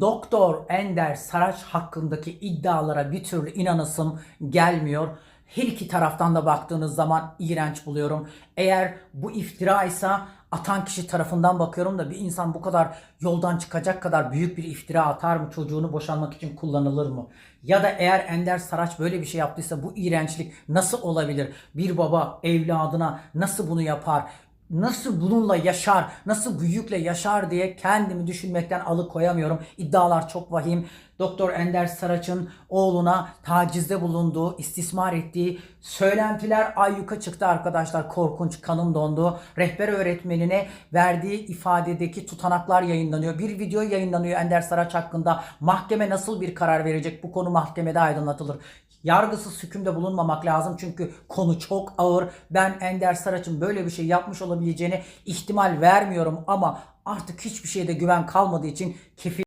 Doktor Ender Saraç hakkındaki iddialara bir türlü inanasım gelmiyor. Her iki taraftan da baktığınız zaman iğrenç buluyorum. Eğer bu iftira ise atan kişi tarafından bakıyorum da bir insan bu kadar yoldan çıkacak kadar büyük bir iftira atar mı? Çocuğunu boşanmak için kullanılır mı? Ya da eğer Ender Saraç böyle bir şey yaptıysa bu iğrençlik nasıl olabilir? Bir baba evladına nasıl bunu yapar? Nasıl bununla yaşar, nasıl bu yükle yaşar diye kendimi düşünmekten alıkoyamıyorum. İddialar çok vahim. Doktor Ender Saraç'ın oğluna tacizde bulunduğu, istismar ettiği söylentiler ayyuka çıktı arkadaşlar. Korkunç, kanım dondu. Rehber öğretmenine verdiği ifadedeki tutanaklar yayınlanıyor. Bir video yayınlanıyor Ender Saraç hakkında. Mahkeme nasıl bir karar verecek? Bu konu mahkemede aydınlatılır. Yargısız hükümde bulunmamak lazım çünkü konu çok ağır. Ben Ender Saraç'ın böyle bir şey yapmış olabileceğine ihtimal vermiyorum ama artık hiçbir şeyde güven kalmadığı için kefil